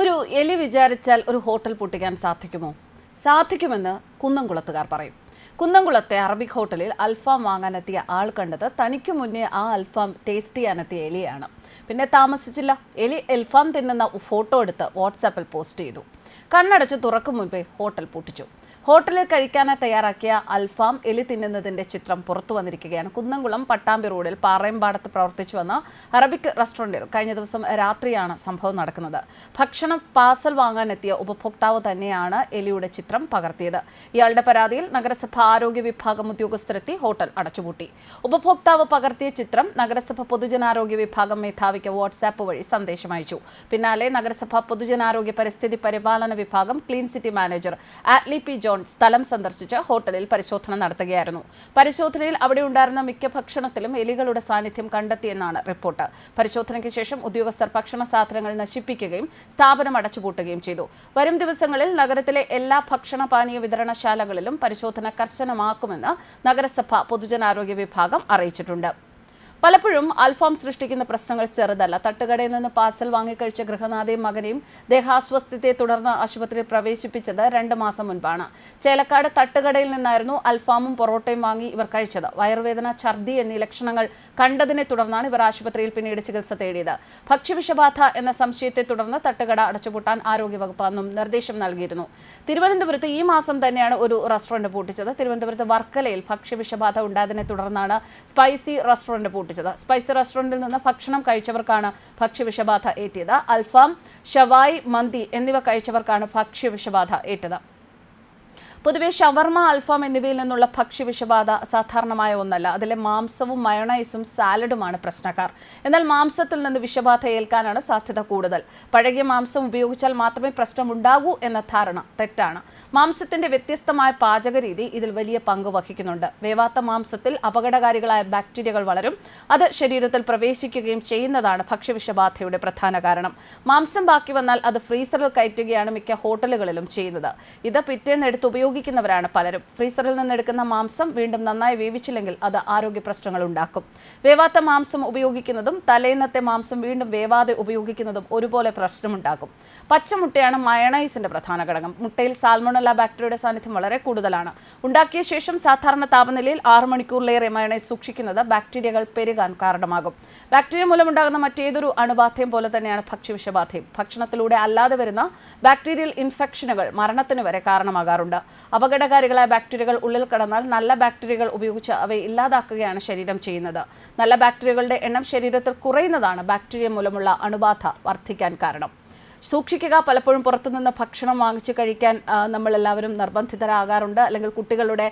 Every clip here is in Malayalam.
ഒരു എലി വിചാരിച്ചാൽ ഒരു ഹോട്ടൽ പൊട്ടിക്കാൻ സാധിക്കുമോ? സാധിക്കുമെന്ന് കുന്നംകുളത്തുകാർ പറയും. കുന്നംകുളത്തെ അറബിക് ഹോട്ടലിൽ അൽഫാം വാങ്ങാനെത്തിയ ആൾ കണ്ടത് തനിക്ക് മുന്നേ ആ അൽഫാം ടേസ്റ്റ് ചെയ്യാനെത്തിയ എലിയാണ്. പിന്നെ താമസിച്ചില്ല. എലി അൽഫാം തിന്നുന്ന ഫോട്ടോ എടുത്ത് വാട്സാപ്പിൽ പോസ്റ്റ് ചെയ്തു. കണ്ണടച്ച് തുറക്കും മുൻപേ ഹോട്ടൽ പൂട്ടിച്ചു. ഹോട്ടലിൽ കഴിക്കാനായി തയ്യാറാക്കിയ അൽഫാം എലി തിന്നുന്നതിന്റെ ചിത്രം പുറത്തു വന്നിരിക്കുകയാണ്. കുന്നംകുളം പട്ടാമ്പി റോഡിൽ പാറയമ്പാടത്ത് പ്രവർത്തിച്ചു വന്ന അറബിക് റെസ്റ്റോറന്റിൽ കഴിഞ്ഞ ദിവസം രാത്രിയാണ് സംഭവം നടക്കുന്നത്. ഭക്ഷണം പാർസൽ വാങ്ങാനെത്തിയ ഉപഭോക്താവ് തന്നെയാണ് എലിയുടെ ചിത്രം പകർത്തിയത്. ഇയാളുടെ പരാതിയിൽ നഗരസഭ ആരോഗ്യ വിഭാഗം ഉദ്യോഗസ്ഥരെത്തി ഹോട്ടൽ അടച്ചുപൂട്ടി. ഉപഭോക്താവ് പകർത്തിയ ചിത്രം നഗരസഭ പൊതുജനാരോഗ്യ വിഭാഗം മേധാവിക്ക് വാട്സാപ്പ് വഴി സന്ദേശം അയച്ചു. പിന്നാലെ നഗരസഭ പൊതുജനാരോഗ്യ പരിസ്ഥിതി പരിപാലന വിഭാഗം clean city manager Attlee P John സ്ഥലം സന്ദർശിച്ച് ഹോട്ടലിൽ പരിശോധന നടത്തുകയായിരുന്നു. പരിശോധനയിൽ അവിടെ ഉണ്ടായിരുന്ന മിക്ക ഭക്ഷണത്തിലും എലികളുടെ സാന്നിധ്യം കണ്ടെത്തിയെന്നാണ് റിപ്പോർട്ട്. പരിശോധനയ്ക്ക് ശേഷം ഉദ്യോഗസ്ഥർ ഭക്ഷണ സാധനങ്ങൾ നശിപ്പിക്കുകയും സ്ഥാപനം അടച്ചുപൂട്ടുകയും ചെയ്തു. വരും ദിവസങ്ങളിൽ നഗരത്തിലെ എല്ലാ ഭക്ഷണ പാനീയ വിതരണശാലകളിലും പരിശോധന കർശനമാക്കുമെന്ന് നഗരസഭ പൊതുജനാരോഗ്യ വിഭാഗം അറിയിച്ചിട്ടുണ്ട്. പലപ്പോഴും അൽഫാം സൃഷ്ടിക്കുന്ന പ്രശ്നങ്ങൾ ചെറുതല്ല. തട്ടുകടയിൽ നിന്ന് പാർസൽ വാങ്ങിക്കഴിച്ച ഗൃഹനാഥയും മകനെയും ദേഹാസ്വസ്ഥത്തെ തുടർന്ന് ആശുപത്രിയിൽ പ്രവേശിപ്പിച്ചത് രണ്ട് മാസം മുൻപാണ്. ചേലക്കാട് തട്ടുകടയിൽ നിന്നായിരുന്നു അൽഫാമും പൊറോട്ടയും വാങ്ങി ഇവർ കഴിച്ചത്. വയറുവേദന ഛർദി എന്നീ ലക്ഷണങ്ങൾ കണ്ടതിനെ തുടർന്നാണ് ഇവർ ആശുപത്രിയിൽ പിന്നീട് ചികിത്സ തേടിയത്. ഭക്ഷ്യവിഷബാധ എന്ന സംശയത്തെ തുടർന്ന് തട്ടുകട അടച്ചുപൂട്ടാൻ ആരോഗ്യവകുപ്പ് അന്നും നിർദ്ദേശം നൽകിയിരുന്നു. തിരുവനന്തപുരത്ത് ഈ മാസം തന്നെയാണ് ഒരു റെസ്റ്റോറന്റ് പൂട്ടിച്ചത്. തിരുവനന്തപുരത്ത് വർക്കലയിൽ ഭക്ഷ്യവിഷബാധ ഉണ്ടായതിനെ തുടർന്നാണ് സ്പൈസി റെസ്റ്റോറന്റ് പൂട്ടിച്ചത് സ്പൈസി റെസ്റ്റോറന്റിൽ നിന്ന് ഭക്ഷണം കഴിച്ചവർക്കാണ് ഭക്ഷ്യവിഷബാധ ഏറ്റിയത്. അൽഫാം ഷവായ് മന്തി എന്നിവ കഴിച്ചവർക്കാണ് ഭക്ഷ്യവിഷബാധ ഏറ്റത്. പൊതുവെ ഷവർമ അൽഫാം എന്നിവയിൽ നിന്നുള്ള ഭക്ഷ്യവിഷബാധ സാധാരണമായ ഒന്നല്ല. അതിലെ മാംസവും മയണൈസും സാലഡുമാണ് പ്രശ്നക്കാർ. എന്നാൽ മാംസത്തിൽ നിന്ന് വിഷബാധ ഏൽക്കാനാണ് സാധ്യത കൂടുതൽ. പഴകിയ മാംസം ഉപയോഗിച്ചാൽ മാത്രമേ പ്രശ്നമുണ്ടാകൂ എന്ന ധാരണ തെറ്റാണ്. മാംസത്തിന്റെ വ്യത്യസ്തമായ പാചകരീതി ഇതിൽ വലിയ പങ്ക് വഹിക്കുന്നുണ്ട്. വേവാത്ത മാംസത്തിൽ അപകടകാരികളായ ബാക്ടീരിയകൾ വളരും. അത് ശരീരത്തിൽ പ്രവേശിക്കുകയും ചെയ്യുന്നതാണ് ഭക്ഷ്യവിഷബാധയുടെ പ്രധാന കാരണം. മാംസം ബാക്കി വന്നാൽ അത് ഫ്രീസറിൽ കയറ്റുകയാണ് മിക്ക ഹോട്ടലുകളിലും ചെയ്യുന്നത്. ഇത് പിറ്റേന്ന് എടുത്ത് ഉപയോഗിക്കുന്നവരാണ് പലരും. ഫ്രീസറിൽ നിന്നെടുക്കുന്ന മാംസം വീണ്ടും നന്നായി വേവിച്ചില്ലെങ്കിൽ അത് ആരോഗ്യ പ്രശ്നങ്ങൾ ഉണ്ടാക്കും. വേവാത്ത മാംസം ഉപയോഗിക്കുന്നതും തലേന്നത്തെ മാംസം വീണ്ടും വേവാതെ ഉപയോഗിക്കുന്നതും ഒരുപോലെ പ്രശ്നമുണ്ടാക്കും. പച്ചമുട്ടയാണ് മയണൈസിന്റെ പ്രധാന ഘടകം. മുട്ടയിൽ സാൽമോണല്ല ബാക്ടീരിയയുടെ സാന്നിധ്യം വളരെ കൂടുതലാണ്. ഉണ്ടാക്കിയ ശേഷം സാധാരണ താപനിലയിൽ ആറ് മണിക്കൂറിലേറെ മയണൈസ് സൂക്ഷിക്കുന്നത് ബാക്ടീരിയകൾ പെരുകാൻ കാരണമാകും. ബാക്ടീരിയ മൂലമുണ്ടാകുന്ന മറ്റേതൊരു അണുബാധയും പോലെ തന്നെയാണ് ഭക്ഷ്യവിഷബാധയും. ഭക്ഷണത്തിലൂടെ അല്ലാതെ വരുന്ന ബാക്ടീരിയൽ ഇൻഫെക്ഷനുകൾ മരണത്തിന് വരെ കാരണമാകാറുണ്ട്. അപകടകാരികളായ ബാക്ടീരിയകൾ ഉള്ളിൽ കടന്നാൽ നല്ല ബാക്ടീരിയകൾ ഉപയോഗിച്ച് അവയെ ഇല്ലാതാക്കുകയാണ് ശരീരം ചെയ്യുന്നത്. നല്ല ബാക്ടീരിയകളുടെ എണ്ണം ശരീരത്തിൽ കുറയുന്നതാണ് ബാക്ടീരിയ മൂലമുള്ള അണുബാധ വർദ്ധിക്കാൻ കാരണം. സൂക്ഷിക്കുക. പലപ്പോഴും പുറത്തുനിന്ന് ഭക്ഷണം വാങ്ങിച്ച് കഴിക്കാൻ നമ്മളെല്ലാവരും നിർബന്ധിതരാകാറുണ്ട്. അല്ലെങ്കിൽ കുട്ടികളുടെ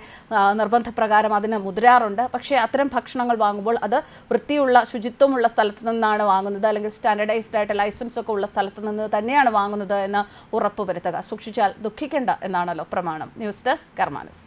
നിർബന്ധപ്രകാരം അതിന് മുതിരാറുണ്ട്. പക്ഷേ അത്തരം ഭക്ഷണങ്ങൾ വാങ്ങുമ്പോൾ അത് വൃത്തിയുള്ള ശുചിത്വമുള്ള സ്ഥലത്തു നിന്നാണ് വാങ്ങുന്നത്. അല്ലെങ്കിൽ സ്റ്റാൻഡർഡൈസ്ഡ് ആയിട്ട് ലൈസൻസ് ഒക്കെ ഉള്ള സ്ഥലത്തു നിന്ന് തന്നെയാണ് വാങ്ങുന്നത് എന്ന് ഉറപ്പുവരുത്തുക സൂക്ഷിച്ചാൽ ദുഃഖിക്കേണ്ട എന്നാണല്ലോ പ്രമാണം. News desk കർമാനസ്.